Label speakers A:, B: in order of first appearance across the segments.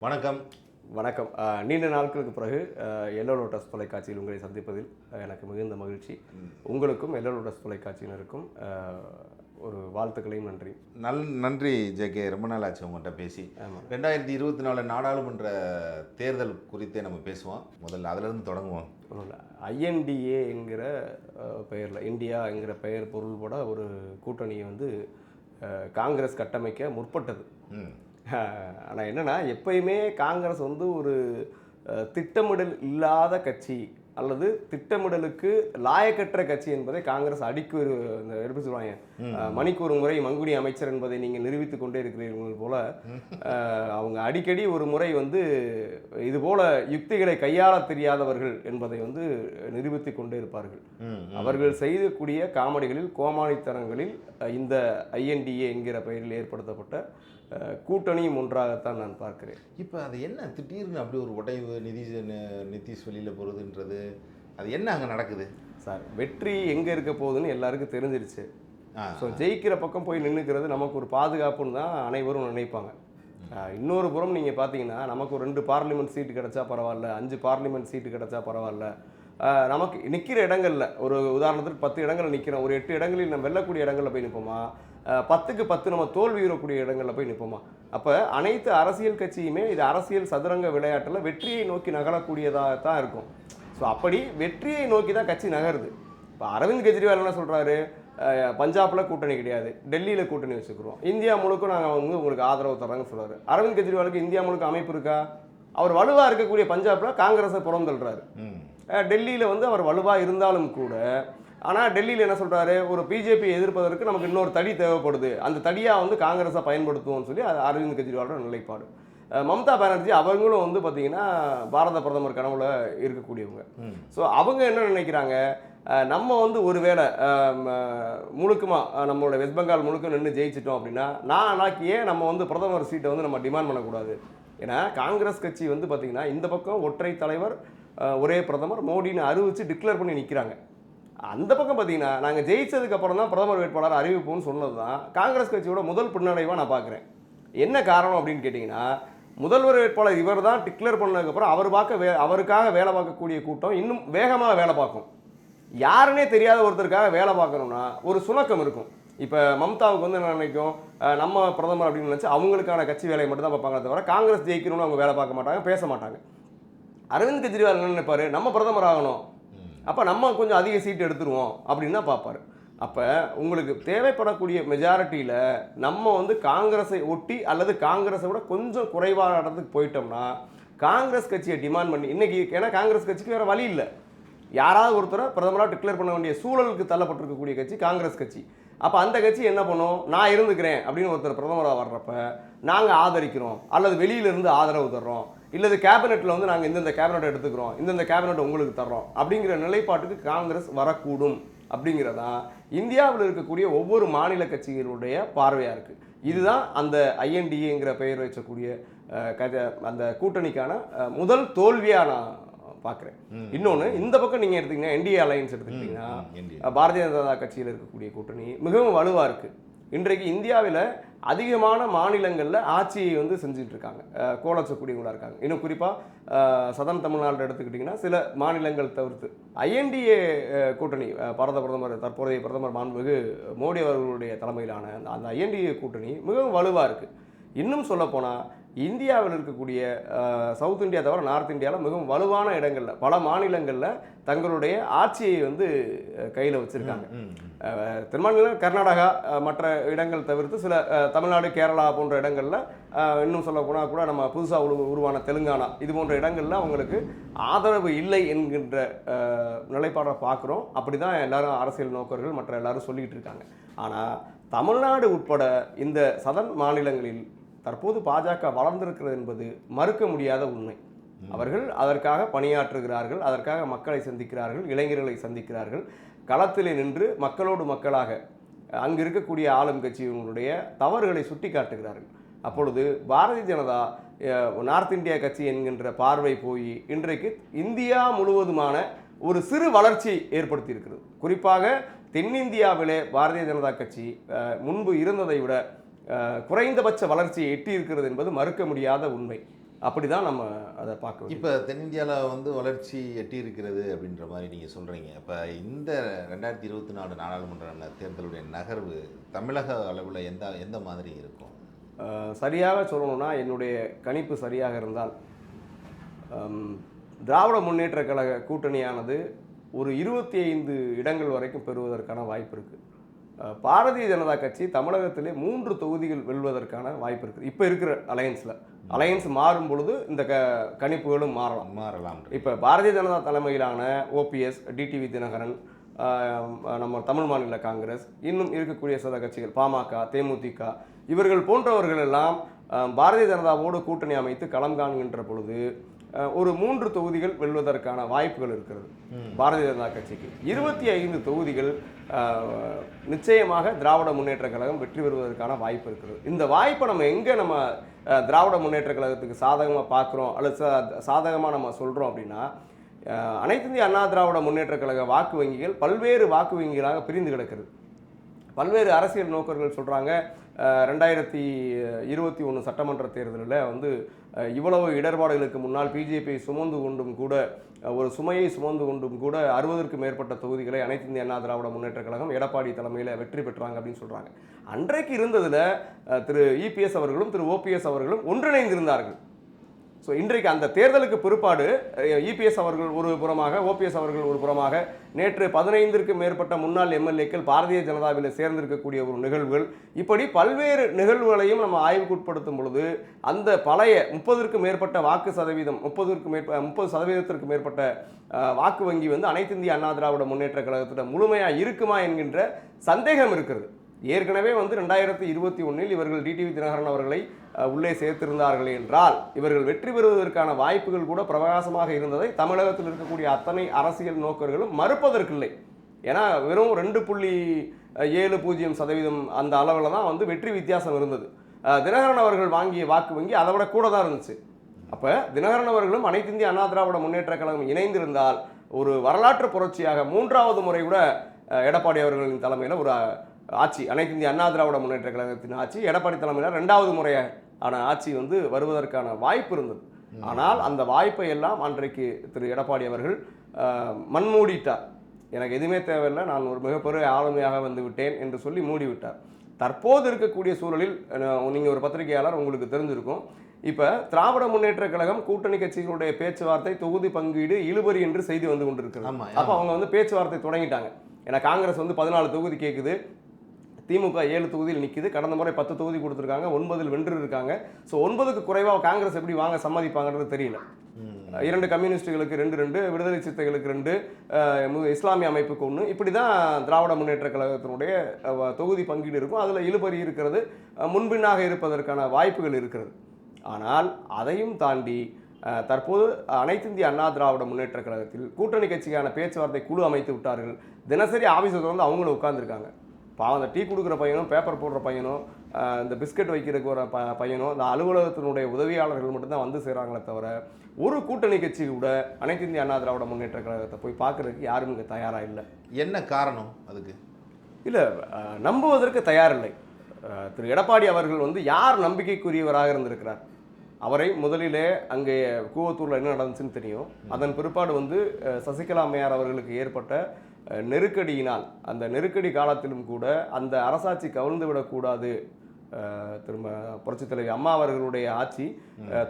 A: வணக்கம்.
B: வணக்கம். நீண்ட நாட்களுக்கு பிறகு எல்லோ லோட்டஸ் தொலைக்காட்சியில் உங்களை சந்திப்பதில் எனக்கு மிகுந்த மகிழ்ச்சி. உங்களுக்கும் எல்லோ லோட்டஸ் தொலைக்காட்சியினருக்கும் ஒரு வாழ்த்துக்களையும் நன்றி.
A: நல் நன்றி ஜேகே ரொம்ப நாள் ஆச்சு உங்கள்கிட்ட பேசி. ரெண்டாயிரத்தி இருபத்தி நாலு நாடாளுமன்ற தேர்தல் குறித்தே நம்ம பேசுவோம். முதல்ல அதிலிருந்து தொடங்குவோம்.
B: ஐஎன்டிஏ அஹ், பெயரில் இந்தியா என்கிற பெயர் பொருள்பட ஒரு கூட்டணியை வந்து காங்கிரஸ் கட்டமைக்க முற்பட்டது. ஆனால் என்னென்னா எப்பயுமே காங்கிரஸ் வந்து ஒரு திட்டமிடல் இல்லாத கட்சி அல்லது திட்டமிடலுக்கு லாயக்கற்ற கட்சி என்பதை காங்கிரஸ் அடிக்கு ஒரு இந்த எப்படி சொல்லுவாங்க. மணிக்கு ஒரு முறை மங்குடி அமைச்சர் என்பதை நீங்கள் நிரூபித்துக் கொண்டே இருக்கிறீர்கள் போல அவங்க அடிக்கடி ஒரு முறை வந்து இது போல யுக்திகளை கையாள தெரியாதவர்கள் என்பதை வந்து நிரூபித்துக் கொண்டே இருப்பார்கள். அவர்கள் செய்யக்கூடிய காமெடிகளில் கோமாளித்தனங்களில் இந்த ஐஎன்டிஏ என்கிற பெயரில் ஏற்படுத்தப்பட்ட கூட்டணியும் ஒன்றாகத்தான் நான் பார்க்கிறேன்.
A: இப்போ அது என்ன? திடீர்னு அப்படி ஒரு உடைவு நிதி நிதிஷ் வெளியில் போகிறதுன்றது அது என்ன அங்கே நடக்குது?
B: சார் வெற்றி எங்கே இருக்க போகுதுன்னு எல்லாருக்கும் தெரிஞ்சிருச்சு. ஸோ ஜெயிக்கிற பக்கம் போய் நின்றுக்கிறது நமக்கு ஒரு பாதுகாப்புன்னு தான் அனைவரும் நினைப்பாங்க. இன்னொரு புறம் நீங்கள் பார்த்தீங்கன்னா நமக்கு ஒரு ரெண்டு பார்லிமெண்ட் சீட்டு கிடைச்சா பரவாயில்ல அஞ்சு பார்லிமெண்ட் சீட்டு கிடைச்சா பரவாயில்ல. நமக்கு நிற்கிற இடங்கள்ல ஒரு உதாரணத்துக்கு பத்து இடங்கள்ல நிற்கிறோம் ஒரு எட்டு இடங்களில் நம்ம வெல்லக்கூடிய இடங்கள்ல போய் நிற்போமா பத்துக்கு பத்து நம்ம தோல்வி உறக்கூடிய இடங்கள்ல போய் நிற்போமா அப்போ அனைத்து அரசியல் கட்சியுமே இது அரசியல் சதுரங்க விளையாட்டில் வெற்றியை நோக்கி நகரக்கூடியதாக தான் இருக்கும். ஸோ அப்படி வெற்றியை நோக்கி தான் கட்சி நகருது. இப்போ அரவிந்த் கெஜ்ரிவால் என்ன சொல்கிறாரு பஞ்சாப்ல கூட்டணி கிடையாது டெல்லியில் கூட்டணி வச்சுக்கிறோம். இந்தியா முழுக்க நாங்கள் வந்து உங்களுக்கு ஆதரவு தர்றாங்கன்னு சொல்றாரு. அரவிந்த் கெஜ்ரிவாலுக்கு இந்தியா முழுக்க அமைப்பு இருக்கா? அவர் வலுவாக இருக்கக்கூடிய பஞ்சாப்ல காங்கிரஸை புறந்தள்ளுறாரு.
A: ம்.
B: டெல்லியில் வந்து அவர் வலுவாக இருந்தாலும் கூட ஆனால் டெல்லியில் என்ன சொல்கிறாரு ஒரு பிஜேபி எதிர்ப்பதற்கு நமக்கு இன்னொரு தடி தேவைப்படுது. அந்த தடியாக வந்து காங்கிரஸை பயன்படுத்துவோம்னு சொல்லி அது அரவிந்த் கெஜ்ரிவாலோட நிலைப்பாடு. மம்தா பானர்ஜி அவங்களும் வந்து பார்த்தீங்கன்னா பாரத பிரதமர் கனவுல இருக்கக்கூடியவங்க. ஸோ அவங்க என்ன நினைக்கிறாங்க? நம்ம வந்து ஒருவேளை முழுக்குமா நம்மளோட வெஸ்ட் பெங்கால் முழுக்க நின்று ஜெயிச்சிட்டோம் அப்படின்னா நான் ஏன் நம்ம வந்து பிரதமர் சீட்டை வந்து நம்ம டிமாண்ட் பண்ணக்கூடாது. ஏன்னா காங்கிரஸ் கட்சி வந்து பார்த்திங்கன்னா இந்த பக்கம் ஒற்றை தலைவர் ஒரே பிரதமர் மோடின்னு அறிவிச்சு டிக்ளேர் பண்ணி நிற்கிறாங்க அந்த பக்கம் பார்த்தீங்கன்னா நாங்கள் ஜெயிச்சதுக்கு அப்புறம் தான் பிரதமர் வேட்பாளர் அறிவிப்போம்னு சொன்னது தான் காங்கிரஸ் கட்சியோட முதல் பின்னடைவாக நான் பார்க்குறேன். என்ன காரணம் அப்படின்னு கேட்டிங்கன்னா முதல்வர் வேட்பாளர் இவர் தான் டிக்ளேர் பண்ணதுக்கப்புறம் அவர் பார்க்க வே அவருக்காக வேலை பார்க்கக்கூடிய கூட்டம் இன்னும் வேகமாக வேலை பார்க்கும். யாருன்னே தெரியாத ஒருத்தருக்காக வேலை பார்க்கணும்னா ஒரு சுணக்கம் இருக்கும். இப்போ மம்தாவுக்கு வந்து என்ன நினைக்கும்? நம்ம பிரதமர் அப்படின்னு நினச்சி அவங்களுக்கான கட்சி வேலையை மட்டும் தான் பார்ப்பாங்க தவிர காங்கிரஸ் ஜெயிக்கணும்னு அவங்க வேலை பார்க்க மாட்டாங்க பேச மாட்டாங்க. அரவிந்த் கெஜ்ரிவால் என்ன நினைப்பாரு? நம்ம பிரதமர் ஆகணும். அப்போ நம்ம கொஞ்சம் அதிக சீட் எடுத்துருவோம் அப்படின்னு தான் பார்ப்பார் அப்போ உங்களுக்கு தேவைப்படக்கூடிய மெஜாரிட்டியில் நம்ம வந்து காங்கிரஸை ஒட்டி அல்லது காங்கிரஸை விட கொஞ்சம் குறைவான இடத்துக்கு போயிட்டோம்னா காங்கிரஸ் கட்சியை டிமாண்ட் பண்ணி இன்றைக்கி ஏன்னா காங்கிரஸ் கட்சிக்கு வேறு வழி இல்லை. யாராவது ஒருத்தரை பிரதமராக டிக்ளேர் பண்ண வேண்டிய சூழலுக்கு தள்ளப்பட்டிருக்கக்கூடிய கட்சி காங்கிரஸ் கட்சி. அப்போ அந்த கட்சி என்ன பண்ணும்? நான் இருந்துக்கிறேன் அப்படின்னு ஒருத்தர் பிரதமராக வர்றப்ப நாங்கள் ஆதரிக்கிறோம். அல்லது வெளியிலிருந்து ஆதரவு தர்றோம். இல்லது கேபினெட்டில் வந்து நாங்கள் இந்தந்த கேபினெட் எடுத்துக்கிறோம் இந்தந்த கேபினெட் உங்களுக்கு தர்றோம் அப்படிங்கிற நிலைப்பாட்டுக்கு காங்கிரஸ் வரக்கூடும் அப்படிங்கிறதான் இந்தியாவில் இருக்கக்கூடிய ஒவ்வொரு மாநில கட்சிகளுடைய பார்வையாக இருக்குது இதுதான் அந்த ஐஎன்டிஏங்கிற பெயர் வச்சக்கூடிய அந்த கூட்டணிக்கான முதல் தோல்வியாக நான் பார்க்குறேன் இன்னொன்று இந்த பக்கம் நீங்கள் எடுத்தீங்கன்னா என்டிஏ அலையன்ஸ் எடுத்துக்கிட்டிங்கன்னா பாரதிய ஜனதா கட்சியில் இருக்கக்கூடிய கூட்டணி மிகவும் வலுவாக இருக்குது இன்றைக்கு இந்தியாவில் அதிகமான மாநிலங்களில் ஆட்சியை வந்து செஞ்சுட்டு இருக்காங்க கோலச்சக்கூடியவங்களாக இருக்காங்க. இன்னும் குறிப்பாக சதன் தமிழ்நாடு எடுத்துக்கிட்டிங்கன்னா சில மாநிலங்கள் தவிர்த்து. ஐஎன்டிஏ கூட்டணி பரத பாரத பிரதமர் தற்போதைய பிரதமர் மாண்புமிகு மோடி அவர்களுடைய தலைமையிலான அந்த- அந்த ஐஎன்டிஏ கூட்டணி மிகவும் வலுவாக இருக்குது இன்னும் சொல்லப்போனால் இந்தியாவில் இருக்கக்கூடிய சவுத் இந்தியா தவிர நார்த் இந்தியாவில் மிகவும் வலுவான இடங்களில் பல மாநிலங்களில் தங்களுடைய ஆட்சியை வந்து கையில் வச்சுருக்காங்க.
A: ம்
B: அஹ், தென்மாநிலம் கர்நாடகா மற்ற இடங்கள் தவிர்த்து சில தமிழ்நாடு கேரளா போன்ற இடங்களில் இன்னும் சொல்ல போனால் கூட நம்ம புதுசாக உரு உருவான தெலுங்கானா இது போன்ற இடங்களில் அவங்களுக்கு ஆதரவு இல்லை என்கின்ற நிலைப்பாடை பார்க்குறோம் அப்படி தான் எல்லாரும் அரசியல் நோக்கர்கள் மற்ற எல்லாரும் சொல்லிக்கிட்டு இருக்காங்க. ஆனால் தமிழ்நாடு உட்பட இந்த சதன் மாநிலங்களில் தற்போது பாஜக வளர்ந்திருக்கிறது என்பது மறுக்க முடியாத உண்மை. அவர்கள் அதற்காக பணியாற்றுகிறார்கள் அதற்காக மக்களை சந்திக்கிறார்கள் இளைஞர்களை சந்திக்கிறார்கள். களத்திலே நின்று மக்களோடு மக்களாக அங்கு இருக்கக்கூடிய ஆளும் கட்சியினுடைய தவறுகளை சுட்டி காட்டுகிறார்கள் அப்பொழுது பாரதிய ஜனதா நார்த் இந்தியா கட்சி என்கின்ற பார்வை போய் இன்றைக்கு இந்தியா முழுவதுமான ஒரு சிறு வளர்ச்சி ஏற்படுத்தி இருக்கிறது குறிப்பாக தென்னிந்தியாவிலே பாரதிய ஜனதா கட்சி முன்பு இருந்ததை விட குறைந்தபட்ச வளர்ச்சியை எட்டி இருக்கிறது என்பது மறுக்க முடியாத உண்மை. அப்படி தான் நம்ம அதை பார்க்க வேண்டியது.
A: இப்போ தென்னிந்தியாவில் வந்து வளர்ச்சி எட்டி இருக்கிறது அப்படின்ற மாதிரி நீங்கள் சொல்கிறீங்க இப்போ இந்த ரெண்டாயிரத்தி இருபத்தி நாலு நாடாளுமன்ற தேர்தலுடைய நகர்வு தமிழக அளவில் எந்த எந்த மாதிரி இருக்கும்?
B: சரியாக சொல்லணும்னா என்னுடைய கணிப்பு சரியாக இருந்தால் திராவிட முன்னேற்ற கழக கூட்டணியானது ஒரு இருபத்தி ஐந்து இடங்கள் வரைக்கும் பெறுவதற்கான வாய்ப்பு இருக்குது பாரதிய ஜனதா கட்சி தமிழகத்திலே மூன்று தொகுதிகள் வெல்வதற்கான வாய்ப்பு இருக்குது. இப்போ இருக்கிற அலையன்ஸில். அலையன்ஸ் மாறும் பொழுது இந்த க கணிப்புகளும் மாறலாம்.
A: மாறலாம்.
B: இப்போ பாரதிய ஜனதா தலைமையிலான ஓபிஎஸ் டிடிவி தினகரன் நம்ம தமிழ் மாநில காங்கிரஸ் இன்னும் இருக்கக்கூடிய சில கட்சிகள் பாமக தேமுதிக இவர்கள் போன்றவர்கள் எல்லாம் பாரதிய ஜனதாவோடு கூட்டணி அமைத்து களம் காண்கின்ற பொழுது ஒரு மூன்று தொகுதிகள் வெல்வதற்கான வாய்ப்புகள் இருக்கிறது. பாரதிய ஜனதா கட்சிக்கு. இருபத்தி ஐந்து தொகுதிகள் நிச்சயமாக திராவிட முன்னேற்ற கழகம் வெற்றி பெறுவதற்கான வாய்ப்பு இருக்கிறது. இந்த வாய்ப்பை நம்ம எங்கே நம்ம திராவிட முன்னேற்ற கழகத்துக்கு சாதகமாக பார்க்குறோம்? அல்லது சாதகமாக நம்ம சொல்கிறோம் அப்படின்னா அனைத்து இந்திய அண்ணா திராவிட முன்னேற்ற கழக வாக்கு வங்கிகள் பல்வேறு வாக்கு வங்கிகளாக பிரிந்து கிடக்கிறது. பல்வேறு அரசியல் நோக்கர்கள் சொல்கிறாங்க ரெண்டாயிரத்தி இருபத்தி ஒன்று சட்டமன்ற தேர்தலில் வந்து இவ்வளவு இடர்பாடுகளுக்கு முன்னால் பிஜேபி சுமந்து கொண்டும் கூட ஒரு சுமையை சுமந்து கொண்டும் கூட அறுபதற்கு மேற்பட்ட தொகுதிகளை அனைத்து இந்திய அண்ணா திராவிட முன்னேற்ற கழகம் எடப்பாடி தலைமையில் வெற்றி பெற்றாங்க அப்படின்னு சொல்கிறாங்க அன்றைக்கு இருந்ததில் திரு இபிஎஸ் அவர்களும் திரு ஓபிஎஸ் அவர்களும் ஒன்றிணைந்திருந்தார்கள். ஸோ இன்றைக்கு அந்த தேர்தலுக்கு பிற்பாடு இபிஎஸ் அவர்கள் ஒரு புறமாக ஓபிஎஸ் அவர்கள் ஒரு புறமாக நேற்று பதினைந்திற்கு மேற்பட்ட முன்னாள் எம்எல்ஏக்கள் பாரதிய ஜனதாவில் சேர்ந்திருக்கக்கூடிய ஒரு நிகழ்வுகள். இப்படி பல்வேறு நிகழ்வுகளையும் நம்ம ஆய்வுக்குட்படுத்தும் பொழுது அந்த பழைய முப்பதற்கு மேற்பட்ட வாக்கு சதவீதம் முப்பதற்கு மேற்ப முப்பது சதவீதத்திற்கு மேற்பட்ட வாக்கு வங்கி வந்து அனைத்து இந்திய அண்ணா திராவிட முன்னேற்ற கழகத்திடம் முழுமையாக இருக்குமா என்கின்ற சந்தேகம் இருக்கிறது. ஏற்கனவே வந்து ரெண்டாயிரத்தி இருபத்தி ஒன்றில் இவர்கள் டிடிவி தினகரன் அவர்களை உள்ளே சேர்த்திருந்தார்கள் என்றால் இவர்கள் வெற்றி பெறுவதற்கான வாய்ப்புகள் கூட பிரகாசமாக இருந்ததை தமிழகத்தில் இருக்கக்கூடிய அத்தனை அரசியல் நோக்கர்களும் மறுப்பதற்கில்லை. ஏன்னா வெறும் ரெண்டு புள்ளி ஏழு பூஜ்ஜியம் சதவீதம் அந்த அளவில் தான் வந்து வெற்றி வித்தியாசம் இருந்தது. தினகரன் அவர்கள் வாங்கிய வாக்கு வங்கி அதை விட கூட தான் இருந்துச்சு. அப்போ தினகரன் அவர்களும் அனைத்து இந்திய அண்ணா திராவிட முன்னேற்ற கழகம் இணைந்திருந்தால் ஒரு வரலாற்று புரட்சியாக மூன்றாவது முறை கூட எடப்பாடி அவர்களின் தலைமையில் ஒரு ஆட்சி அனைத்து இந்திய அண்ணா திராவிட முன்னேற்ற கழகத்தின் ஆட்சி எடப்பாடி தலைமையில் ரெண்டாவது முறையான ஆட்சி வந்து வருவதற்கான வாய்ப்பு இருந்தது. ஆனால் அந்த வாய்ப்பை எல்லாம் அன்றைக்கு திரு எடப்பாடி அவர்கள் மண்மூடிட்டார். எனக்கு எதுவுமே தேவையில்லை நான் ஒரு மிகப்பெரிய ஆளுமையாக வந்து விட்டேன் என்று சொல்லி மூடிவிட்டார். தற்போது இருக்கக்கூடிய சூழலில் நீங்கள் ஒரு பத்திரிகையாளர் உங்களுக்கு தெரிஞ்சிருக்கும். இப்போ திராவிட முன்னேற்ற கழகம் கூட்டணி கட்சிகளுடைய பேச்சுவார்த்தை தொகுதி பங்கீடு இழுபறி என்று செய்தி வந்து கொண்டிருக்கிறது. அப்போ அவங்க வந்து பேச்சுவார்த்தை தொடங்கிட்டாங்க. ஏன்னா காங்கிரஸ் வந்து பதினாலு தொகுதி கேட்குது திமுக ஏழு தொகுதியில் நிற்கிது கடந்த முறை பத்து தொகுதி கொடுத்துருக்காங்க. ஒன்பதில் வென்று இருக்காங்க. ஸோ ஒன்பதுக்கு குறைவாக காங்கிரஸ் எப்படி வாங்க சம்மதிப்பாங்கன்றது தெரியல. இரண்டு கம்யூனிஸ்டுகளுக்கு ரெண்டு ரெண்டு விடுதலை சிறுத்தைகளுக்கு ரெண்டு இஸ்லாமிய அமைப்புக்கு ஒன்று இப்படி தான் திராவிட முன்னேற்ற கழகத்தினுடைய தொகுதி பங்கீடு இருக்கும். அதில் இழுபறி இருக்கிறது. முன்பின்னாக இருப்பதற்கான வாய்ப்புகள் இருக்கிறது. ஆனால் அதையும் தாண்டி தற்போது அனைத்து இந்திய அண்ணா திராவிட முன்னேற்ற கழகத்தில் கூட்டணி கட்சிக்கான பேச்சுவார்த்தை குழு அமைத்து விட்டார்கள். தினசரி ஆஃபீஸை வந்து அவங்களும் உட்கார்ந்திருக்காங்க. பாவம் அந்த டீ கொடுக்குற பையனும் பேப்பர் போடுற பையனும் இந்த பிஸ்கட் வைக்கிறதுக்கு ஒரு ப பையனும் இந்த அலுவலகத்தினுடைய உதவியாளர்கள் மட்டும்தான் வந்து சேராங்களே தவிர ஒரு கூட்டணி கட்சி கூட அனைத்து இந்திய அண்ணா திராவிட முன்னேற்ற கழகத்தை போய் பார்க்கறதுக்கு யாரும் இங்கே தயாராக இல்லை.
A: என்ன காரணம் அதுக்கு?
B: இல்லை நம்புவதற்கு தயாரில்லை திரு எடப்பாடி அவர்கள் வந்து யார் நம்பிக்கைக்குரியவராக இருந்திருக்கிறார்? அவரை முதலிலே அங்கே கூவத்தூரில் என்ன நடந்துச்சுன்னு தெரியும். அதன் பிற்பாடு வந்து சசிகலா அம்மையார் அவர்களுக்கு ஏற்பட்ட நெருக்கடியினால் அந்த நெருக்கடி காலத்திலும் கூட அந்த அரசாட்சி கவிழ்ந்து விடக்கூடாது. திரும்ப புரட்சித் தலைவி அம்மா அவர்களுடைய ஆட்சி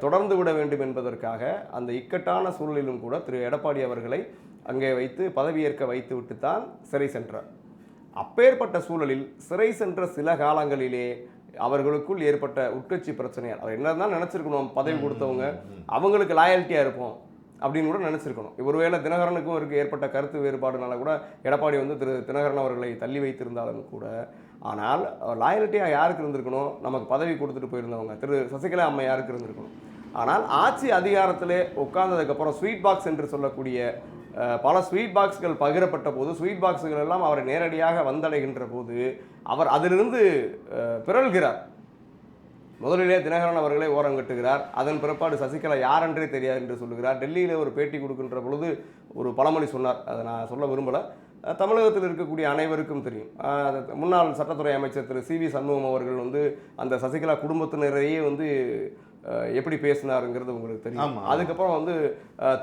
B: தொடர்ந்து விட வேண்டும் என்பதற்காக அந்த இக்கட்டான சூழலிலும் கூட திரு எடப்பாடி அவர்களை அங்கே வைத்து பதவியேற்க வைத்து விட்டு தான் சிறை சென்றார். அப்பேற்பட்ட சூழலில் சிறை சென்ற சில காலங்களிலே அவர்களுக்குள் ஏற்பட்ட உட்கட்சி பிரச்சனையால் அவர் என்னதான் நினைச்சிருக்கணும் பதவி கொடுத்தவங்க அவங்களுக்கு லாயல்ட்டியாக இருப்போம். அப்படின்னு கூட நினச்சிருக்கணும். ஒருவேளை தினகரனுக்கும் இருக்கு ஏற்பட்ட கருத்து வேறுபாடுனால கூட எடப்பாடி வந்து திரு தினகரன் அவர்களை தள்ளி வைத்திருந்தாலும் கூட ஆனால் லாயலிட்டியாக யாருக்கு இருந்திருக்கணும்? நமக்கு பதவி கொடுத்துட்டு போயிருந்தவங்க திரு சசிகலா அம்மா யாருக்கு இருந்திருக்கணும்? ஆனால் ஆட்சி அதிகாரத்தில் உட்கார்ந்ததுக்கப்புறம் ஸ்வீட் பாக்ஸ் என்று சொல்லக்கூடிய பல ஸ்வீட் பாக்ஸ்கள் பகிரப்பட்ட போது ஸ்வீட் பாக்ஸ்கள் எல்லாம் அவரை நேரடியாக வந்தடைகின்ற போது அவர் அதிலிருந்து பிறழ்கிறார். முதலிலே தினகரன் அவர்களை ஓரம் கட்டுகிறார். அதன் பிற்பாடு சசிகலா யாரென்றே தெரியாது என்று சொல்லுகிறார். டெல்லியில் ஒரு பேட்டி கொடுக்கின்ற பொழுது ஒரு பழமொழி சொன்னார். அதை நான் சொல்ல விரும்பலை. தமிழகத்தில் இருக்கக்கூடிய அனைவருக்கும் தெரியும். முன்னாள் சட்டத்துறை அமைச்சர் திரு சி வி சண்முகம் அவர்கள் வந்து அந்த சசிகலா குடும்பத்தினரையே வந்து எப்படி பேசினாருங்கிறது உங்களுக்கு தெரியும். அதுக்கப்புறம் வந்து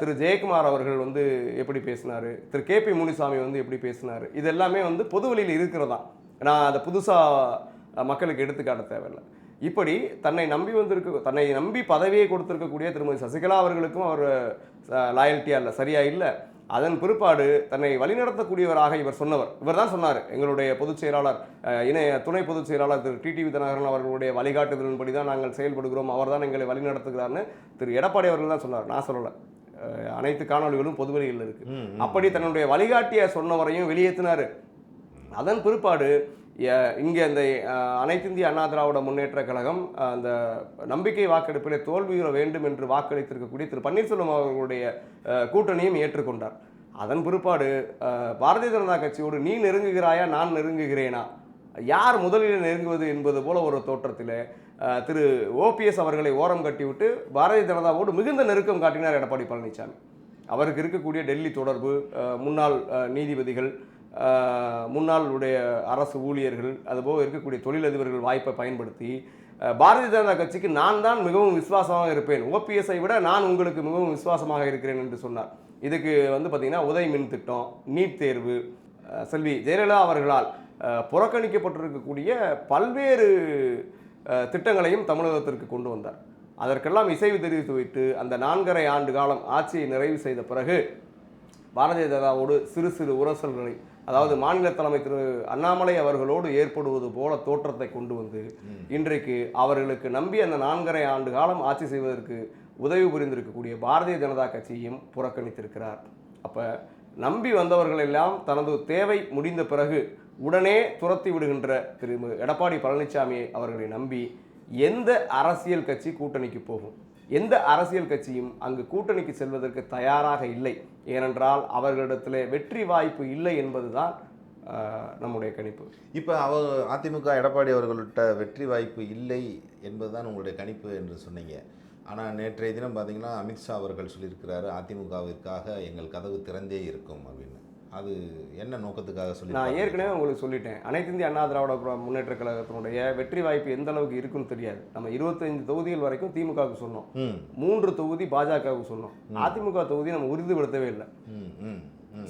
B: திரு ஜெயக்குமார் அவர்கள் வந்து எப்படி பேசினாரு? திரு கே பி முனிசாமி வந்து எப்படி பேசினாரு? இது எல்லாமே வந்து பொதுவெளியில் இருக்கிறதா? நான் அதை புதுசாக மக்களுக்கு எடுத்துக்காட்ட தேவையில்லை. இப்படி தன்னை நம்பி வந்திருக்க தன்னை நம்பி பதவியை கொடுத்திருக்கக்கூடிய திருமதி சசிகலா அவர்களுக்கும் அவர் லாயல்ட்டியா இல்லை சரியா இல்லை. அதன் பிற்பாடு தன்னை வழிநடத்தக்கூடியவராக இவர் சொன்னவர். இவர் தான் சொன்னார் எங்களுடைய பொதுச் செயலாளர் இணைய துணை பொதுச் செயலாளர் திரு டிடிவி தினகரன் அவர்களுடைய வழிகாட்டுதலின்படி தான் நாங்கள் செயல்படுகிறோம் அவர் தான் எங்களை வழிநடத்துகிறார்னு திரு எடப்பாடி அவர்கள் தான் சொன்னார். நான் சொல்லலை. அனைத்து காணொளிகளும் பொதுவெளியில் இருக்கு. அப்படி தன்னுடைய வழிகாட்டிய சொன்னவரையும் வெளியேற்றினார் அதன் பிற்பாடு இங்கே இந்த அனைத்திந்திய அண்ணா திராவிட முன்னேற்ற கழகம் அந்த நம்பிக்கை வாக்கெடுப்பிலே தோல்வியுற வேண்டும் என்று வாக்களித்திருக்கக்கூடிய திரு பன்னீர்செல்வம் அவர்களுடைய கூட்டணியும் ஏற்றுக்கொண்டார். அதன் பிற்பாடு பாரதிய ஜனதா கட்சியோடு நீ நெருங்குகிறாயா நான் நெருங்குகிறேனா? யார் முதலில் நெருங்குவது என்பது போல ஒரு தோற்றத்தில் திரு ஓபிஎஸ் அவர்களை ஓரம் கட்டிவிட்டு பாரதிய ஜனதாவோடு மிகுந்த நெருக்கம் காட்டினார் எடப்பாடி பழனிசாமி அவருக்கு இருக்கக்கூடிய டெல்லி தொடர்பு முன்னாள் நீதிபதிகள் அஹ், முன்னாள் உடைய அரசு ஊழியர்கள் அதுபோக இருக்கக்கூடிய தொழிலதிபர்கள் வாய்ப்பை பயன்படுத்தி பாரதிய ஜனதா கட்சிக்கு நான் தான் மிகவும் விசுவாசமாக இருப்பேன். ஓபிஎஸ்ஐ விட நான் உங்களுக்கு மிகவும் விசுவாசமாக இருக்கிறேன் என்று சொன்னார். இதுக்கு வந்து பார்த்திங்கன்னா உதய் மின் திட்டம் நீட் தேர்வு செல்வி ஜெயலலிதா அவர்களால் புறக்கணிக்கப்பட்டிருக்கக்கூடிய பல்வேறு திட்டங்களையும் தமிழகத்திற்கு கொண்டு வந்தார். அதற்கெல்லாம் இசைவு தெரிவித்து வைத்து அந்த நான்கரை ஆண்டு காலம் ஆட்சியை நிறைவு செய்த பிறகு பாரதிய ஜனதாவோடு சிறு சிறு உரசல்களை அதாவது மாநில தலைமை திரு அண்ணாமலை அவர்களோடு ஏற்படுவது போல தோற்றத்தை கொண்டு வந்து இன்றைக்கு அவர்களுக்கு நம்பி அந்த நான்கரை ஆண்டு காலம் ஆட்சி செய்வதற்கு உதவி புரிந்திருக்கக்கூடிய பாரதிய ஜனதா கட்சியையும் புறக்கணித்திருக்கிறார். அப்ப நம்பி வந்தவர்கள் எல்லாம் தனது தேவை முடிந்த பிறகு உடனே துரத்தி விடுகின்ற திரு எடப்பாடி பழனிசாமி அவர்களை நம்பி எந்த அரசியல் கட்சி கூட்டணிக்கு போகும்? எந்த அரசியல் கட்சியும் அங்கு கூட்டணிக்கு செல்வதற்கு தயாராக இல்லை. ஏனென்றால் அவர்களிடத்தில் வெற்றி வாய்ப்பு இல்லை என்பதுதான் நம்முடைய கணிப்பு.
A: இப்போ அவ அதிமுக எடப்பாடி அவர்கள்ட்ட வெற்றி வாய்ப்பு இல்லை என்பதுதான் உங்களுடைய கணிப்பு என்று சொன்னீங்க. ஆனால் நேற்றைய தினம் பார்த்தீங்கன்னா அமித்ஷா அவர்கள் சொல்லியிருக்கிறாரு அதிமுகவிற்காக எங்கள் கதவு திறந்தே இருக்கும் அப்படின்னு. அது என்ன நோக்கத்துக்காக சொல்லி
B: நான் ஏற்கனவே உங்களுக்கு சொல்லிட்டேன். அனைத்து இந்திய அண்ணா திராவிட முன்னேற்ற கழகத்தினுடைய வெற்றி வாய்ப்பு எந்த அளவுக்கு இருக்குன்னு தெரியாது. நம்ம இருபத்தைந்து தொகுதிகள் வரைக்கும் திமுகவுக்கு சொன்னோம். மூன்று தொகுதி பாஜகவுக்கு சொன்னோம். அதிமுக தொகுதி நம்ம உறுதிப்படுத்தவே இல்லை.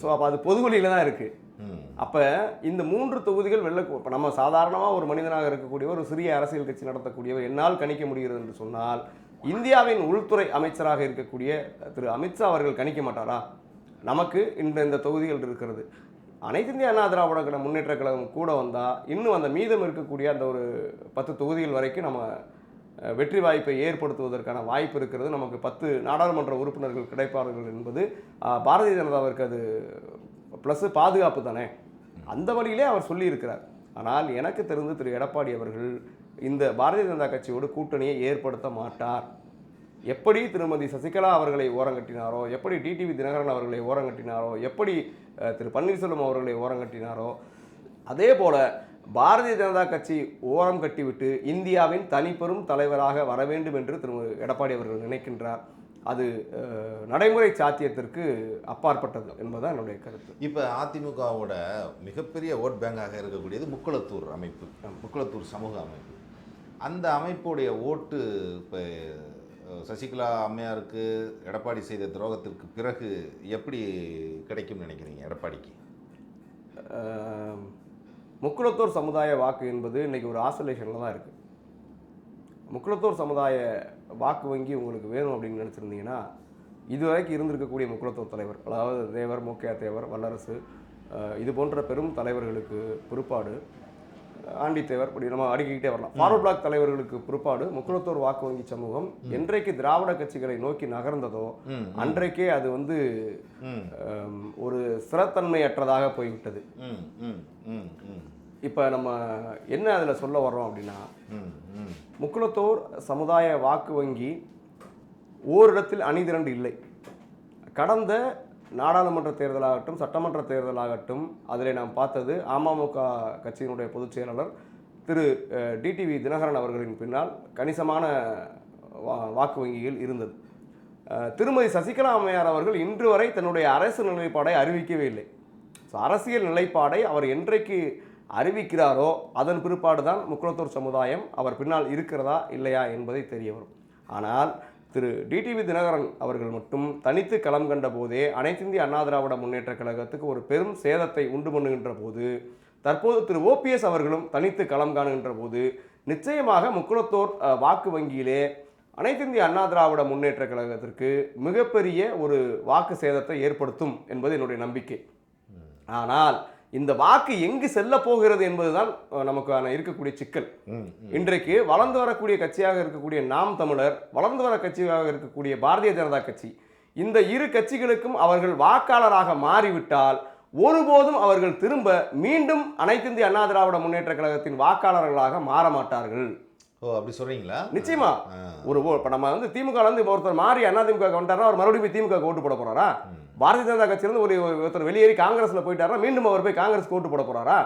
B: ஸோ அப்போ அது பொதுவெளியில் தான் இருக்குது
A: ம்.
B: அப்போ இந்த மூன்று தொகுதிகள் வெள்ள இப்போ நம்ம சாதாரணமாக ஒரு மனிதனாக இருக்கக்கூடிய ஒரு சிறிய அரசியல் கட்சி நடத்தக்கூடியவர் என்னால் கணிக்க முடிகிறது என்று சொன்னால் இந்தியாவின் உள்துறை அமைச்சராக இருக்கக்கூடிய திரு அமித்ஷா அவர்கள் கணிக்க மாட்டாரா? நமக்கு இந்த இந்த தொகுதிகள் இருக்கிறது. அனைத்து இந்திய அண்ணா திராவிட கழக முன்னேற்ற கழகம் கூட வந்தால் இன்னும் அந்த மீதம் இருக்கக்கூடிய அந்த ஒரு பத்து தொகுதிகள் வரைக்கும் நம்ம வெற்றி வாய்ப்பை ஏற்படுத்துவதற்கான வாய்ப்பு இருக்கிறது. நமக்கு பத்து நாடாளுமன்ற உறுப்பினர்கள் கிடைப்பார்கள் என்பது பாரதிய ஜனதாவிற்கு அது ப்ளஸ்ஸு பாதுகாப்பு தானே. அந்த வழியிலே அவர் சொல்லியிருக்கிறார். ஆனால் எனக்கு தெரிந்து திரு. எடப்பாடி அவர்கள் இந்த பாரதிய ஜனதா கட்சியோடு கூட்டணியை ஏற்படுத்த மாட்டார். எப்படி திருமதி சசிகலா அவர்களை ஓரங்கட்டினாரோ எப்படி டிடிவி தினகரன் அவர்களை ஓரங்கட்டினாரோ எப்படி திரு பன்னீர்செல்வம் அவர்களை ஓரங்கட்டினாரோ அதே போல பாரதிய ஜனதா கட்சி ஓரம் கட்டிவிட்டு இந்தியாவின் தனிப்பெரும் தலைவராக வர வேண்டும் என்று திரு எடப்பாடி அவர்கள் நினைக்கின்றார். அது நடைமுறை சாத்தியத்திற்கு அப்பாற்பட்டது என்பதுதான் என்னுடைய கருத்து.
A: இப்போ அதிமுகவோட மிகப்பெரிய ஓட் பேங்காக இருக்கக்கூடியது முக்குளத்தூர் அமைப்பு முக்குளத்தூர் சமூக அமைப்பு. அந்த அமைப்புடைய ஓட்டு இப்போ சசிகலா அம்மையாருக்கு எடப்பாடி செய்த துரோகத்திற்கு பிறகு எப்படி கிடைக்கும்னு நினைக்கிறீங்க எடப்பாடிக்கு?
B: முக்குளத்தூர் சமுதாய வாக்கு என்பது இன்னைக்கு ஒரு ஆசோலேஷனில் தான் இருக்குது முக்குளத்தூர் சமுதாய வாக்கு வங்கி உங்களுக்கு வேணும் அப்படின்னு நினச்சிருந்தீங்கன்னா இதுவரைக்கும் இருந்திருக்கக்கூடிய முக்குளத்தூர் தலைவர் அதாவது தேவர் மோக்கியா தேவர் வல்லரசு இது போன்ற பெரும் தலைவர்களுக்கு பிற்பாடு ஆண்டித்தேவர் இப்படி நம்ம அடுக்கிக்கிட்டே வரலாம். ஃபார்வர்ட் பிளாக் தலைவர்களுக்கு பிற்பாடு முக்குளத்தூர் வாக்கு வங்கி சமூகம் என்றைக்கு திராவிட கட்சிகளை நோக்கி நகர்ந்ததோ அன்றைக்கே அது வந்து ஒரு ஸ்திரத்தன்மையற்றதாக போய்விட்டது. இப்போ நம்ம என்ன அதில் சொல்ல வர்றோம் அப்படின்னா முக்குளத்தோர் சமுதாய வாக்கு வங்கி ஓரிடத்தில் அணிதிரண்டு இல்லை. கடந்த நாடாளுமன்ற தேர்தலாகட்டும் சட்டமன்ற தேர்தலாகட்டும் அதில் நாம் பார்த்தது அமமுக கட்சியினுடைய பொதுச் செயலாளர் திரு டிடிவி தினகரன் அவர்களின் பின்னால் கணிசமான வா- வாக்கு வங்கிகள் இருந்தது. திருமதி சசிகலா அம்மையார் அவர்கள் இன்று வரை தன்னுடைய அரசு நிலைப்பாடை அறிவிக்கவே இல்லை. ஸோ அரசியல் நிலைப்பாடை அவர் என்றைக்கு அறிவிக்கிறாரோ அதன் பிற்பாடு தான் முக்குளத்தூர் சமுதாயம் அவர் பின்னால் இருக்கிறதா இல்லையா என்பதை தெரிய வரும். ஆனால் திரு டிடிவி தினகரன் அவர்கள் மட்டும் தனித்து களம் கண்ட போதே அனைத்திந்திய அண்ணா திராவிட முன்னேற்ற கழகத்துக்கு ஒரு பெரும் சேதத்தை உண்டு பண்ணுகின்ற போது தற்போது திரு ஓபிஎஸ் அவர்களும் தனித்து களம் காணுகின்ற போது நிச்சயமாக முக்குளத்தோர் வாக்கு வங்கியிலே அனைத்திந்திய அண்ணா திராவிட முன்னேற்ற கழகத்திற்கு மிகப்பெரிய ஒரு வாக்கு சேதத்தை ஏற்படுத்தும் என்பது என்னுடைய நம்பிக்கை. ஆனால் இந்த வாக்கு எங்கு செல்ல போகிறது என்பதுதான் நமக்கான இருக்கக்கூடிய சிக்கல். இன்றைக்கு வளர்ந்து வரக்கூடிய கட்சியாக இருக்கக்கூடிய நாம் தமிழர் வளர்ந்து வர கட்சியாக இருக்கக்கூடிய பாரதிய ஜனதா கட்சி இந்த இரு கட்சிகளுக்கும் அவர்கள் வாக்காளராக மாறிவிட்டால் ஒருபோதும் அவர்கள் திரும்ப மீண்டும் அனைத்திந்திய அண்ணா திராவிட முன்னேற்ற கழகத்தின் வாக்காளர்களாக மாற மாட்டார்கள்
A: ஓ அப்படி சொல்றீங்களா?
B: நிச்சயமா. ஒரு இப்ப நம்ம வந்து திமுக இருந்து ஒருத்தர் மாறி அண்ணா திமுக வந்துட்டாரா அவர் மறுபடியும் திமுக ஓட்டு போட போறாரா? பாரதிய ஜனதா கட்சியிலிருந்து ஒரு ஒருத்தர் வெளியேறி காங்கிரஸில் போயிட்டாரா மீண்டும் அவர் போய் காங்கிரஸ் ஓட்டு போட போகிறாரா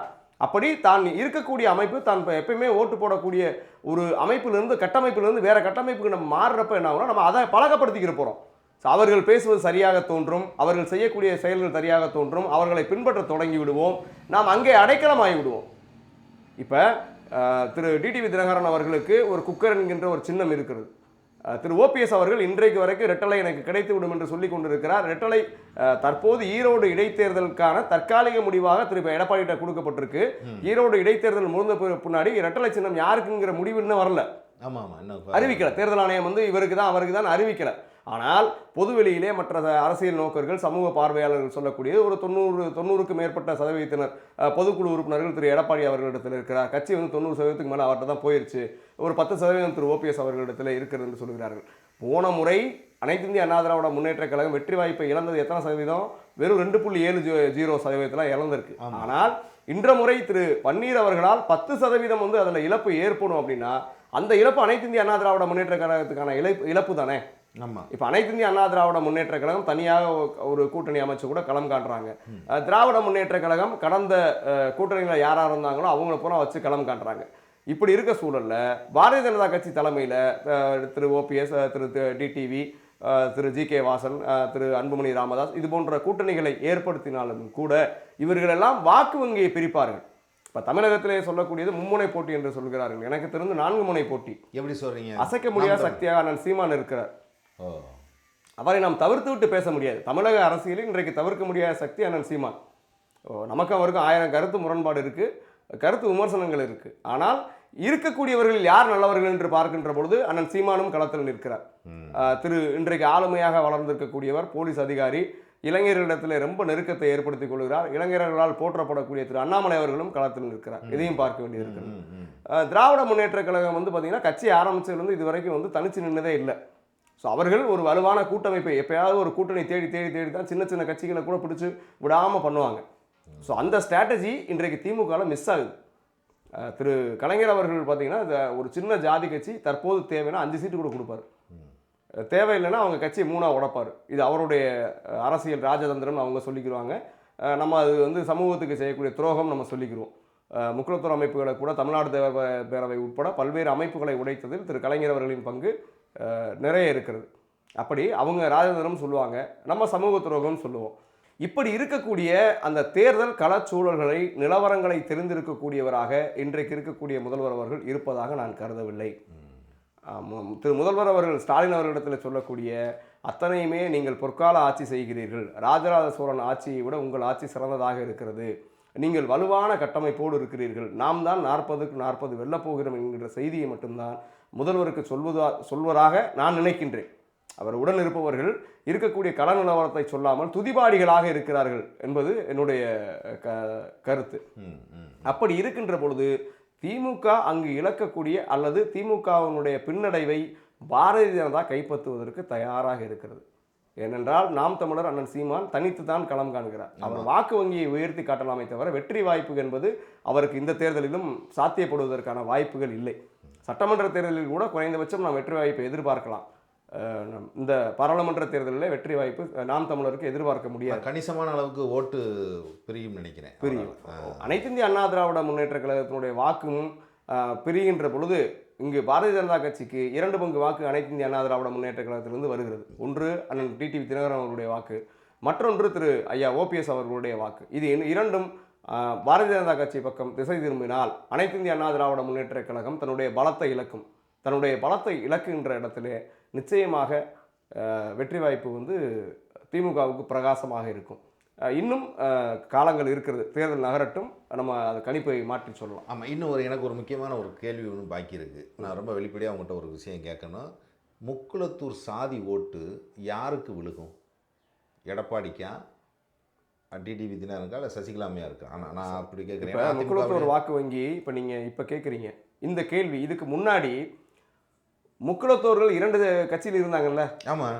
B: அப்படி தான் இருக்கக்கூடிய அமைப்பு தான் இப்போ எப்பயுமே ஓட்டு போடக்கூடிய ஒரு அமைப்பிலிருந்து கட்டமைப்பிலிருந்து வேறு கட்டமைப்புக்கு நம்ம மாறுறப்ப என்ன ஆகும்னா நம்ம அதை பழக்கப்படுத்திக்கிற போகிறோம் ஸோ அவர்கள் பேசுவது சரியாக தோன்றும் அவர்கள் செய்யக்கூடிய செயல்கள் சரியாக தோன்றும் அவர்களை பின்பற்ற தொடங்கி விடுவோம் நாம் அங்கே அடைக்கலமாகி விடுவோம். இப்போ திரு டிடிவி தினகரன் அவர்களுக்கு ஒரு குக்கர் என்கின்ற ஒரு சின்னம் இருக்கிறது. திரு ஓபிஎஸ் அவர்கள் இன்றைக்கு வரைக்கும் ரெட்டலை எனக்கு கிடைத்து விடும் என்று சொல்லி கொண்டிருக்கிறார். ரெட்டலை தற்போது ஈரோடு இடைத்தேர்தலுக்கான தற்காலிக முடிவாக திரு எடப்பாடிகிட்ட கொடுக்கப்பட்டிருக்கு. ஈரோடு இடைத்தேர்தல் முடிந்த பின்னாடி ரெட்டலை சின்னம் யாருக்குங்கிற முடிவு இன்னும் வரல. அறிவிக்கல. தேர்தல் ஆணையம் வந்து இவருக்கு தான் அவருக்கு தான் அறிவிக்கல. ஆனால் பொதுவெளியிலே மற்ற அரசியல் நோக்கர்கள் சமூக பார்வையாளர்கள் சொல்லக்கூடியது ஒரு தொண்ணூறு தொண்ணூறுக்கு மேற்பட்ட சதவீதத்தினர் பொதுக்குழு உறுப்பினர்கள் திரு. எடப்பாடி அவர்களிடத்தில் இருக்கிறார். கட்சி வந்து தொண்ணூறு சதவீதத்துக்கு மேலே அவர்கிட்ட தான் போயிருச்சு. ஒரு பத்து சதவீதம் திரு. ஓபிஎஸ் அவர்களிடத்தில் இருக்கிறது என்று சொல்கிறார்கள் போன முறை அனைத்து இந்திய அண்ணா திராவிட முன்னேற்ற கழகம் வெற்றி வாய்ப்பை இழந்தது எத்தனை சதவீதம்? வெறும் ரெண்டு புள்ளி ஏழு ஜீ- ஜீரோ சதவீதத்தில் இழந்திருக்கு. ஆனால் இன்ற முறை திரு. பன்னீர் அவர்களால் பத்து சதவீதம் வந்து அதில் இழப்பு ஏற்படும் அப்படின்னா அந்த இழப்பு அனைத்து இந்திய அண்ணா திராவிட முன்னேற்ற கழகத்துக்கான இழப்பு இழப்பு தானே?
A: ஆமா.
B: இப்போ அனைத்து இந்திய அண்ணா திராவிட முன்னேற்ற கழகம் தனியாக ஒரு கூட்டணி அமைச்சு கூட களம் காட்டுறாங்க திராவிட முன்னேற்ற கழகம் கடந்த கூட்டணியில யாரா இருந்தாங்களோ அவங்கள பூரா வச்சு களம் காட்டுறாங்க இப்படி இருக்க சூழல்ல பாரதிய ஜனதா கட்சி தலைமையில் Thiru OPS Thiru TTV Thiru G K Vasan Thiru Anbumani Ramadoss இது போன்ற கூட்டணிகளை ஏற்படுத்தினாலும் கூட இவர்களெல்லாம் வாக்கு வங்கியை பிரிப்பார்கள். இப்போ தமிழகத்திலே சொல்லக்கூடியது மும்முனை போட்டி என்று சொல்கிறார்கள். எனக்கு தெரிந்து நான்கு முனை போட்டி.
A: எப்படி சொல்றீங்க?
B: அசைக்க முடியாத சக்தியாக அண்ணன் சீமான் இருக்கிறார். அவரை நாம் தவிர்த்து விட்டு பேச முடியாது. தமிழக அரசியலில் இன்றைக்கு தவிர்க்க முடியாத சக்தி அண்ணன் சீமான் ஓ, நமக்கும் அவருக்கும் ஆயிரம் கருத்து முரண்பாடு இருக்கு கருத்து விமர்சனங்கள் இருக்கு. ஆனால் இருக்கக்கூடியவர்கள் யார் நல்லவர்கள் என்று பார்க்கின்ற பொழுது அண்ணன் சீமானும் களத்தில் நிற்கிறார். திரு இன்றைக்கு ஆளுமையாக வளர்ந்திருக்கக்கூடியவர் போலீஸ் அதிகாரி இளைஞர்களிடத்தில் ரொம்ப நெருக்கத்தை ஏற்படுத்திக் கொள்கிறார். இளைஞர்களால் போற்றப்படக்கூடிய திரு அண்ணாமலை அவர்களும் களத்தில் நிற்கிறார். இதையும் பார்க்க வேண்டியிருக்கிறது. திராவிட முன்னேற்ற கழகம் வந்து பார்த்தீங்கன்னா கட்சி ஆரம்பிச்சதுலேருந்து இது வரைக்கும் வந்து தனிச்சு நின்னதே இல்லை. ஸோ அவர்கள் ஒரு வலுவான கூட்டமைப்பை எப்பயாவது ஒரு கூட்டணி தேடி தேடி தேடி தான் சின்ன சின்ன கட்சிகளை கூட பிடிச்சி விடாமல் பண்ணுவாங்க. ஸோ அந்த ஸ்ட்ராட்டஜி இன்றைக்கு திமுகவில் மிஸ் ஆகுது. திரு கலைஞர் அவர்கள் பார்த்தீங்கன்னா இந்த ஒரு சின்ன ஜாதி கட்சி தற்போது தேவைன்னா அஞ்சு சீட்டு கூட கொடுப்பாரு. தேவையில்லைன்னா அவங்க கட்சியை மூணாக உடைப்பார். இது அவருடைய அரசியல் ராஜதந்திரம் அவங்க சொல்லிக்கிறாங்க நம்ம அது வந்து சமூகத்துக்கு செய்யக்கூடிய துரோகம் நம்ம சொல்லிக்கிறோம் முக்கியத்துவ அமைப்புகளை கூட தமிழ்நாடு தேவ பேரவை உட்பட பல்வேறு அமைப்புகளை உடைத்ததில் திரு கலைஞர் அவர்களின் பங்கு நிறைய இருக்கிறது. அப்படி அவங்க ராஜதந்திரம் சொல்லுவாங்க. நம்ம சமூக துரோகம்னு சொல்லுவோம். இப்படி இருக்கக்கூடிய அந்த தேர்தல் களச்சூழல்களை நிலவரங்களை தெரிந்திருக்கக்கூடியவராக இன்றைக்கு இருக்கக்கூடிய முதல்வர் அவர்கள் இருப்பதாக நான் கருதவில்லை. ஆமாம் திரு முதல்வர் அவர்கள் ஸ்டாலின் அவர்களிடத்தில் சொல்லக்கூடிய அத்தனையுமே நீங்கள் பொற்கால ஆட்சி செய்கிறீர்கள். ராஜராஜ சோழன் ஆட்சியை விட உங்கள் ஆட்சி சிறந்ததாக இருக்கிறது. நீங்கள் வலுவான கட்டமைப்போடு இருக்கிறீர்கள். நாம் தான் நாற்பதுக்கு நாற்பது வெல்லப்போகிறோம் என்கிற செய்தியை மட்டும்தான் முதல்வருக்கு சொல்வதா சொல்வதாக நான் நினைக்கின்றேன். அவர் உடன் இருப்பவர்கள் இருக்கக்கூடிய கள நிலவரத்தை சொல்லாமல் துதிபாடிகளாக இருக்கிறார்கள் என்பது என்னுடைய க கருத்து. அப்படி இருக்கின்ற பொழுது திமுக அங்கு இழக்கக்கூடிய அல்லது திமுகவினுடைய பின்னடைவை பாரதிய ஜனதா கைப்பற்றுவதற்கு தயாராக இருக்கிறது. ஏனென்றால் நாம் தமிழர் அண்ணன் சீமான் தனித்து தான் களம் காண்கிறார். அவர் வாக்கு வங்கியை உயர்த்தி காட்டலாமே தவிர வெற்றி வாய்ப்பு என்பது அவருக்கு இந்த தேர்தலிலும் சாத்தியப்படுவதற்கான வாய்ப்புகள் இல்லை. சட்டமன்ற தேர்தலில் கூட குறைந்தபட்சம் நாம் வெற்றி வாய்ப்பை எதிர்பார்க்கலாம். இந்த பாராளுமன்ற தேர்தலில் வெற்றி வாய்ப்பு நாம் தமிழருக்கு எதிர்பார்க்க முடியாது.
A: கணிசமான அளவுக்கு ஓட்டு பிரியும் நினைக்கிறேன்.
B: பிரியும். அனைத்து இந்திய அண்ணா திராவிட முன்னேற்ற கழகத்தினுடைய வாக்கும் பிரிகின்ற பொழுது இங்கு பாரதிய ஜனதா கட்சிக்கு இரண்டு பங்கு வாக்கு அனைத்து இந்திய அண்ணா திராவிட முன்னேற்ற கழகத்திலிருந்து வருகிறது. ஒன்று அண்ணன் டிடிவி தினகரன் அவர்களுடைய வாக்கு மற்றொன்று திரு ஐயா ஓபிஎஸ் அவர்களுடைய வாக்கு. இது இரு- இரண்டும் பாரதிய ஜனதா கட்சி பக்கம் திசை திரும்பினால் அனைத்து இந்திய அண்ணா திராவிட முன்னேற்ற கழகம் தன்னுடைய பலத்தை இழக்கும் தன்னுடைய பலத்தை இழக்குகின்ற இடத்திலே நிச்சயமாக வெற்றி வாய்ப்பு வந்து திமுகவுக்கு பிரகாசமாக இருக்கும். இன்னும் காலங்கள் இருக்கிறது. தேர்தல் நகரட்டும் நம்ம அதை கணிப்பை மாற்றி சொல்லலாம்.
A: ஆமாம் இன்னும் ஒரு எனக்கு ஒரு முக்கியமான ஒரு கேள்வி ஒன்று பாக்கி இருக்குது நான் ரொம்ப வெளிப்படையாக உங்கள்கிட்ட ஒரு விஷயம் கேட்கணும் முக்குளத்தூர் சாதி ஓட்டு யாருக்கு விழுகும்? எடப்பாடிக்கா டிடிவி தினகரனுக்கா இல்லை சசிகலாமையா இருக்கா? ஆனால் நான் அப்படி கேட்குறேன்.
B: முக்குளத்தூர் வாக்கு வங்கி இப்போ நீங்கள் இப்போ கேட்குறீங்க. இந்த கேள்வி இதுக்கு முன்னாடி முக்குளத்தோர்கள் இரண்டு கட்சியில் இருந்தாங்கல்ல?
A: ஆமாம்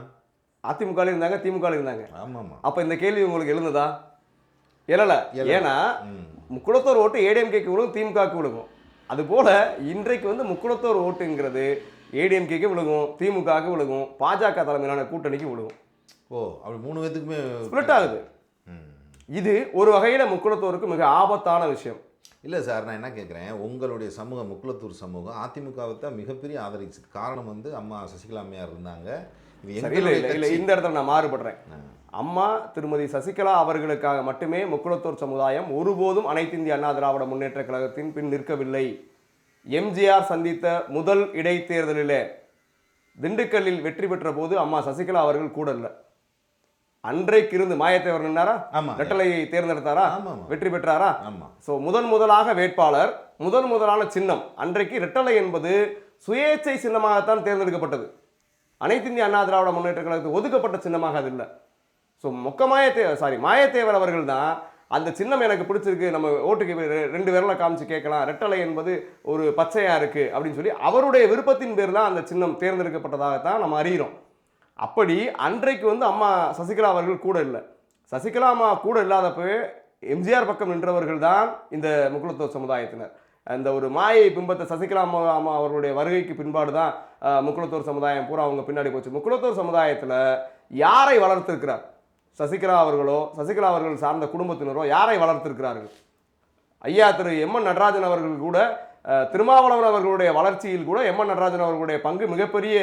B: அதிமுக இருந்தாங்க திமுக இருந்தாங்க.
A: ஆமாம். ஆமாம்
B: அப்போ இந்த கேள்வி உங்களுக்கு எழுந்ததா? எழல. ஏன்னா முக்குளத்தோர் ஓட்டு ஏடிஎம்கேக்கு விழுகும் திமுகவுக்கு விழுகும். அதுபோல இன்றைக்கு வந்து முக்குளத்தோர் ஓட்டுங்கிறது ஏடிஎம்கேக்கு விழுகும் திமுகவுக்கு விழுகும் பாஜக தலைமையிலான கூட்டணிக்கு விழுகும்.
A: ஓ அப்படி மூணு பேத்துக்குமே
B: ஸ்பிளிட் ஆகுது. இது ஒரு வகையில் முக்குளத்தோருக்கு மிக ஆபத்தான விஷயம்.
A: இல்லை சார் நான் என்ன கேட்குறேன் உங்களுடைய சமூகம் முக்குளத்தூர் சமூகம் அதிமுகவை தான் மிகப்பெரிய ஆதரிச்சது காரணம் வந்து அம்மா சசிகலா அம்மையார் இருந்தாங்க.
B: இல்லை இல்லை இல்லை. இந்த இடத்துல நான் மாறுபடுறேன். அம்மா திருமதி சசிகலா அவர்களுக்காக மட்டுமே முக்குளத்தூர் சமுதாயம் ஒருபோதும் அனைத்து இந்திய அண்ணா திராவிட முன்னேற்ற கழகத்தின் பின் நிற்கவில்லை. எம்ஜிஆர் சந்தித்த முதல் இடைத்தேர்தலிலே திண்டுக்கல்லில் வெற்றி பெற்ற போது அம்மா சசிகலா அவர்கள் கூட இல்லை. அன்றைக்கு இருந்து மாயத்தேவர் நின்னாரா?
A: ஆமா
B: ரெட்டலையை தேர்ந்தெடுத்தாரா? வெற்றி பெற்றாரா?
A: ஆமா.
B: ஸோ முதன் முதலாக வேட்பாளர் முதன் முதலான சின்னம் அன்றைக்கு ரெட்டலை என்பது சுயேச்சை சின்னமாகத்தான் தேர்ந்தெடுக்கப்பட்டது. அனைத்து இந்திய அண்ணா திராவிட முன்னேற்ற கழகத்துக்கு ஒதுக்கப்பட்ட சின்னமாக அது இல்லை. ஸோ மொக்க மாயத்தே சாரி மாயத்தேவர் அவர்கள் தான் அந்த சின்னம் எனக்கு பிடிச்சிருக்கு நம்ம ஓட்டுக்கு ரெண்டு விரலை காமிச்சு கேட்கலாம் ரெட்டலை என்பது ஒரு பச்சையாக இருக்குது அப்படின்னு சொல்லி அவருடைய விருப்பத்தின் பேர் தான் அந்த சின்னம் தேர்ந்தெடுக்கப்பட்டதாகத்தான் நம்ம அறிகிறோம் அப்படி அன்றைக்கு வந்து அம்மா சசிகலா அவர்கள் கூட இல்லை. சசிகலா அம்மா கூட இல்லாதப்பவே எம்ஜிஆர் பக்கம் நின்றவர்கள் தான் இந்த முக்குளத்தோர் சமுதாயத்தினர். அந்த ஒரு மாயை பிம்பத்தை சசிகலா அம்மா அம்மா அவர்களுடைய வருகைக்கு பின்பாடு தான் முக்குளத்தூர் சமுதாயம் பூரா அவங்க பின்னாடி போச்சு. முக்குளத்தூர் சமுதாயத்தில் யாரை வளர்த்திருக்கிறார்? சசிகலா அவர்களோ சசிகலா அவர்கள் சார்ந்த குடும்பத்தினரோ யாரை வளர்த்திருக்கிறார்கள்? ஐயா திரு எம் என் நடராஜன் அவர்கள் கூட திருமாவளவன் அவர்களுடைய வளர்ச்சியில் கூட எம் என் நடராஜன் அவர்களுடைய பங்கு மிகப்பெரிய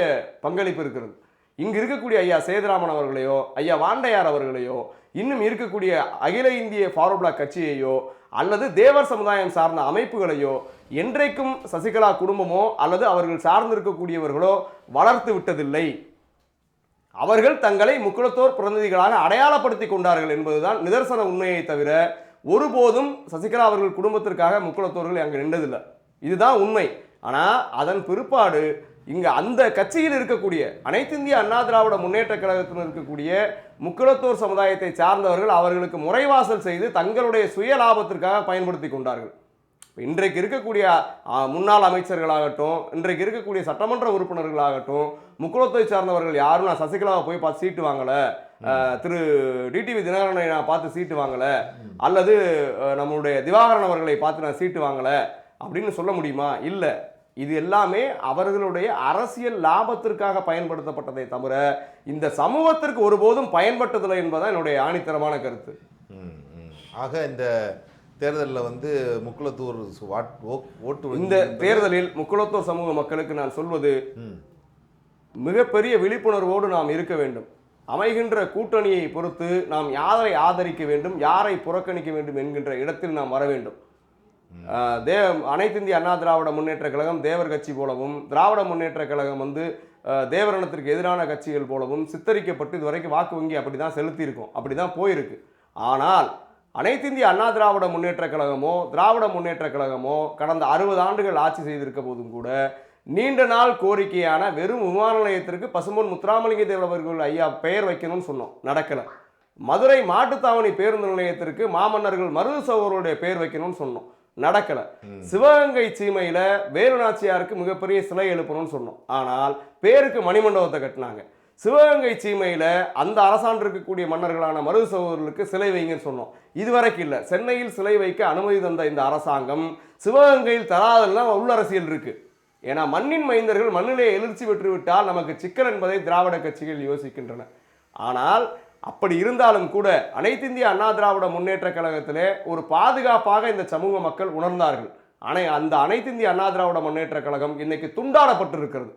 B: பங்களிப்பு இருக்கிறது. இங்கு இருக்கக்கூடிய ஐயா சேதுராமன் அவர்களையோ ஐயா வாண்டையார் அவர்களையோ இன்னும் இருக்கக்கூடிய அகில இந்திய ஃபார்வர்ட் பிளாக் கட்சியையோ அல்லது தேவர் சமுதாயம் சார்ந்த அமைப்புகளையோ என்றைக்கும் சசிகலா குடும்பமோ அல்லது அவர்கள் சார்ந்திருக்கக்கூடியவர்களோ வளர்த்து விட்டதில்லை. அவர்கள் தங்களை முக்குளத்தோர் பிரதிநிதிகளாக அடையாளப்படுத்தி கொண்டார்கள் என்பதுதான் நிதர்சன உண்மையை தவிர ஒருபோதும் சசிகலா அவர்கள் குடும்பத்திற்காக முக்குளத்தோர்கள் அங்கே நின்றதில்லை. இதுதான் உண்மை. ஆனால் அதன் பிற்பாடு இங்கே அந்த கட்சியில் இருக்கக்கூடிய அனைத்து இந்திய அண்ணா திராவிட முன்னேற்ற கழகத்தில் இருக்கக்கூடிய முக்குளத்தோர் சமுதாயத்தை சார்ந்தவர்கள் அவர்களுக்கு முறைவாசல் செய்து தங்களுடைய சுய லாபத்திற்காக பயன்படுத்தி கொண்டார்கள். இன்றைக்கு இருக்கக்கூடிய முன்னாள் அமைச்சர்களாகட்டும் இன்றைக்கு இருக்கக்கூடிய சட்டமன்ற உறுப்பினர்களாகட்டும் முக்குளத்தை சார்ந்தவர்கள் யாரும் நான் சசிகலாவை போய் பார்த்து சீட்டு வாங்கலை. திரு டிடிவி தினகரனை நான் பார்த்து சீட்டு வாங்கலை. அல்லது நம்மளுடைய திவாகரன் அவர்களை பார்த்து நான் சீட்டு வாங்கலை. அப்படின்னு சொல்ல முடியுமா? இல்லை. இது எல்லாமே அவர்களுடைய அரசியல் லாபத்திற்காக பயன்படுத்தப்பட்டதை தவிர இந்த சமூகத்திற்கு ஒருபோதும் பயன்பட்டதில்லை என்பதுதான் என்னுடைய ஆணித்தரமான கருத்து.
A: ஆக இந்த தேர்தலில் வந்து முக்குளத்தூர் ஓட்டு
B: இந்த தேர்தலில் முக்குளத்தோர் சமூக மக்களுக்கு நான் சொல்வது மிகப்பெரிய விழிப்புணர்வோடு நாம் இருக்க வேண்டும். அமைகின்ற கூட்டணியை பொறுத்து நாம் யாரை ஆதரிக்க வேண்டும் யாரை புறக்கணிக்க வேண்டும் என்கின்ற இடத்தில் நாம் வர வேண்டும். தே அனைத்து இந்திய அண்ணா திராவிட முன்னேற்ற கழகம் தேவர் கட்சி போலவும் திராவிட முன்னேற்ற கழகம் வந்து தேவரணத்திற்கு எதிரான கட்சிகள் போலவும் சித்தரிக்கப்பட்டு இதுவரைக்கும் வாக்கு வங்கி அப்படி தான் செலுத்தியிருக்கோம். அப்படி தான் போயிருக்கு. ஆனால் அனைத்து இந்திய அண்ணா திராவிட முன்னேற்ற கழகமோ திராவிட முன்னேற்ற கழகமோ கடந்த அறுபது ஆண்டுகள் ஆட்சி செய்திருக்க போதும் கூட நீண்ட நாள் கோரிக்கையான வெறும் விமான நிலையத்திற்கு பசும்பொன் முத்துராமலிங்க தேவர் ஐயா பெயர் வைக்கணும்னு சொன்னோம். நடக்கலை. மதுரை மாட்டுத்தாவணி பேருந்து நிலையத்திற்கு மாமன்னர்கள் மருது சகோதரருடைய பெயர் வைக்கணும்னு சொன்னோம். நடக்கல. சிவகங்கை சீமையில வேலுநாச்சியாருக்கு மிகப்பெரிய சிலை எழுப்பணும்னு சொன்னோம். ஆனால் பேருக்கு மணிமண்டபத்தை கட்டினாங்க. சிவகங்கை சீமையில அந்த அரசாண்டு இருக்கக்கூடிய மன்னர்களான மருது சகோதரர்களுக்கு சிலை வைங்கன்னு சொன்னோம். இதுவரைக்கும் இல்லை. சென்னையில் சிலை வைக்க அனுமதி தந்த இந்த அரசாங்கம் சிவகங்கையில் தராதெல்லாம் உள்ளரசியல் இருக்கு. ஏன்னா மண்ணின் மைந்தர்கள் மண்ணிலே எழுச்சி பெற்று விட்டால் நமக்கு சிக்கல் என்பதை திராவிட கட்சிகள் யோசிக்கின்றன. ஆனால் அப்படி இருந்தாலும் கூட அனைத்து இந்திய அண்ணா திராவிட முன்னேற்ற கழகத்திலே ஒரு பாதுகாப்பாக இந்த சமூக மக்கள் உணர்ந்தார்கள். ஆனால் அந்த அனைத்து இந்திய அண்ணா திராவிட முன்னேற்ற கழகம் இன்னைக்கு துண்டாடப்பட்டிருக்கிறது.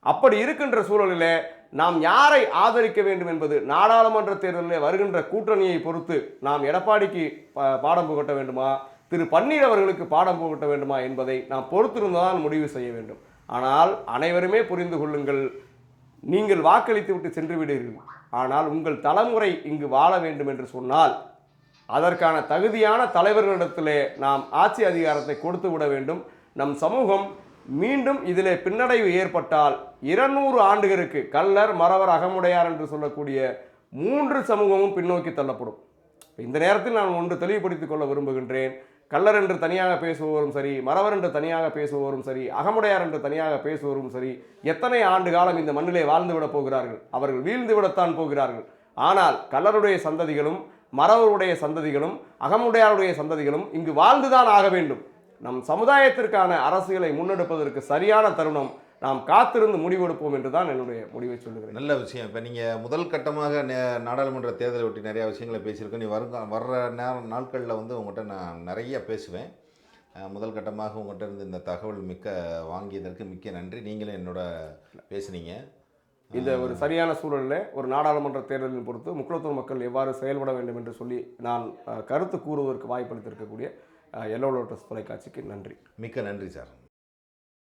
B: அப்படி இருக்கின்ற சூழலிலே நாம் யாரை ஆதரிக்க வேண்டும் என்பது நாடாளுமன்ற தேர்தலில் வருகின்ற கூட்டணியை பொறுத்து நாம் எடப்பாடிக்கு பா- பாடம் புகட்ட வேண்டுமா? திரு பன்னீர் அவர்களுக்கு பாடம் புகட்ட வேண்டுமா என்பதை நாம் பொறுத்திருந்துதான் முடிவு செய்ய வேண்டும். ஆனால் அனைவருமே புரிந்து கொள்ளுங்கள் நீங்கள் வாக்களித்து விட்டு சென்று விடுவீர்கள். ஆனால் உங்கள் தலைமுறை இங்கு வாழ வேண்டும் என்று சொன்னால் அதற்கான தகுதியான தலைவர்களிடத்திலே நாம் ஆட்சி அதிகாரத்தை கொடுத்து விட வேண்டும். நம் சமூகம் மீண்டும் இதிலே பின்னடைவு ஏற்பட்டால் இருநூறு ஆண்டுகளுக்கு கள்ளர் மறவர் அகமுடையார் என்று சொல்லக்கூடிய மூன்று சமூகமும் பின்னோக்கி தள்ளப்படும். இந்த நேரத்தில் நான் ஒன்று தெளிவுபடுத்திக் கொள்ள விரும்புகின்றேன். கள்ளர் என்று தனியாக பேசுபவரும் சரி மறவர் என்று தனியாக பேசுபவரும் சரி அகமுடையார் என்று தனியாக பேசுபவரும் சரி எத்தனை ஆண்டு காலம் இந்த மண்ணிலே வாழ்ந்து விடப் போகிறார்கள்? அவர்கள் வீழ்ந்து விடத்தான் போகிறார்கள். ஆனால் கள்ளருடைய சந்ததிகளும் மறவருடைய சந்ததிகளும் அகமுடையாருடைய சந்ததிகளும் இங்கு வாழ்ந்துதான் ஆக வேண்டும். நம் சமுதாயத்திற்கான அரசியலை முன்னெடுப்பதற்கு சரியான தருணம் நாம் காத்திருந்து முடிவெடுப்போம் என்று தான் என்னுடைய முடிவை சொல்லுகிறேன்.
A: நல்ல விஷயம். இப்போ நீங்கள் முதல் கட்டமாக நே- நாடாளுமன்ற தேர்தலை ஒட்டி நிறையா விஷயங்களை பேசியிருக்கோம். நீ வருங்க வர்ற நேரம் நாட்களில் வந்து உங்கள்கிட்ட நான் நிறைய பேசுவேன். முதல் கட்டமாக உங்கள்கிட்ட இருந்து இந்த தகவல் மிக்க வாங்கியதற்கு மிக்க நன்றி. நீங்களும் என்னோட பேசுனீங்க.
B: இந்த ஒரு சரியான சூழலில் ஒரு நாடாளுமன்ற தேர்தலின் பொறுத்து முக்குளத்தூர் மக்கள் எவ்வாறு செயல்பட வேண்டும் என்று சொல்லி நான் கருத்து கூறுவதற்கு வாய்ப்பளித்திருக்கக்கூடிய எல்லோ லோட்டஸ் தொலைக்காட்சிக்கு நன்றி.
A: மிக்க நன்றி சார்.